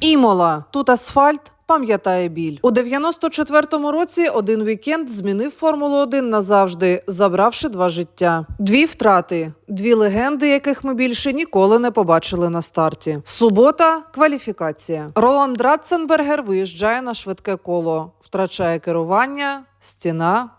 Імола. Тут асфальт. Пам'ятає біль у 94-му році. Один вікенд змінив Формулу 1 назавжди, забравши два життя. Дві втрати, дві легенди, яких ми більше ніколи не побачили на старті. Субота кваліфікація. Роланд Ратценбергер виїжджає на швидке коло, втрачає керування, стіна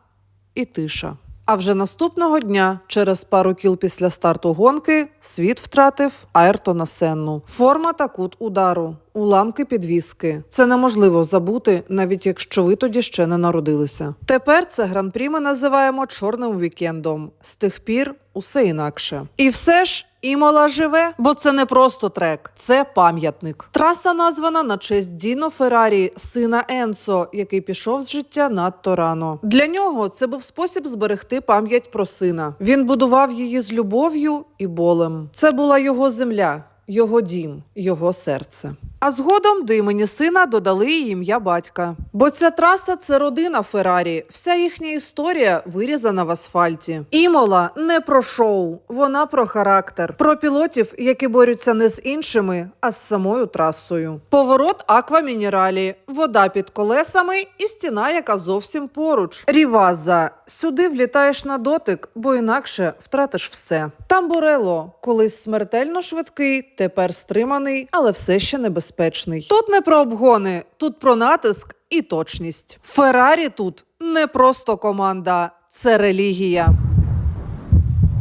і тиша. А вже наступного дня, через пару кіл після старту гонки, світ втратив Айртона Сенну. Форма та кут удару, уламки підвіски. Це неможливо забути, навіть якщо ви тоді ще не народилися. Тепер це гран-прі ми називаємо чорним вікендом. З тих пір усе інакше. І все ж. Імола живе, бо це не просто трек, це пам'ятник. Траса названа на честь Діно Феррарі, сина Енсо, який пішов з життя надто рано. Для нього це був спосіб зберегти пам'ять про сина. Він будував її з любов'ю і болем. Це була його земля, його дім, його серце. А згодом до імені сина додали й ім'я батька. Бо ця траса це родина Феррарі. Вся їхня історія вирізана в асфальті. Імола не про шоу, вона про характер, про пілотів, які борються не з іншими, а з самою трасою. Поворот аквамінералі, вода під колесами і стіна, яка зовсім поруч. Ріваза. Сюди влітаєш на дотик, бо інакше втратиш все. Тамбурело, колись смертельно швидкий, тепер стриманий, але все ще небезпечний. Тут не про обгони, тут про натиск і точність. Феррарі тут не просто команда, це релігія.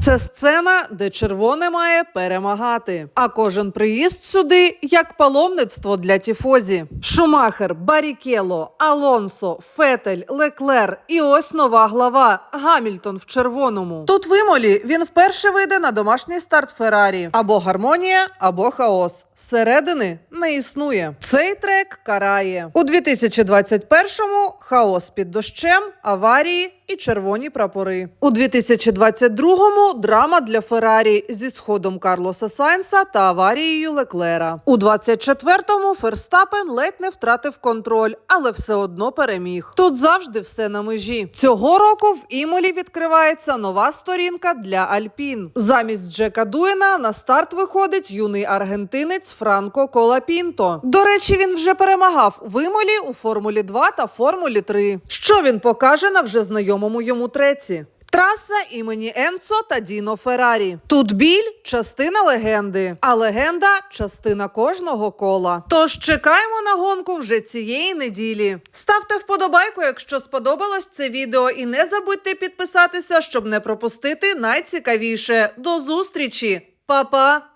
Це сцена, де червоне має перемагати. А кожен приїзд сюди як паломництво для тіфозі. Шумахер, Барікело, Алонсо, Фетель, Леклер і ось нова глава Гамільтон в червоному. Тут в Імолі він вперше вийде на домашній старт Феррарі. Або гармонія, або хаос. Середини не існує. Цей трек карає у 2021-му хаос під дощем, аварії і червоні прапори. У 2022-му драма для Феррарі зі сходом Карлоса Сайнса та аварією Леклера. У 24-му Ферстапен ледь не втратив контроль, але все одно переміг. Тут завжди все на межі. Цього року в Імолі відкривається нова сторінка для Альпін. Замість Джека Дуена на старт виходить юний аргентинець Франко Колапінто. До речі, він вже перемагав в Імолі у Формулі 2 та Формулі 3. Що він покаже на вже знайомому йому треці? Траса імені Енцо та Діно Феррарі. Тут біль частина легенди, а легенда частина кожного кола. Тож чекаємо на гонку вже цієї неділі. Ставте вподобайку, якщо сподобалось це відео, і не забудьте підписатися, щоб не пропустити найцікавіше. До зустрічі, Па-па!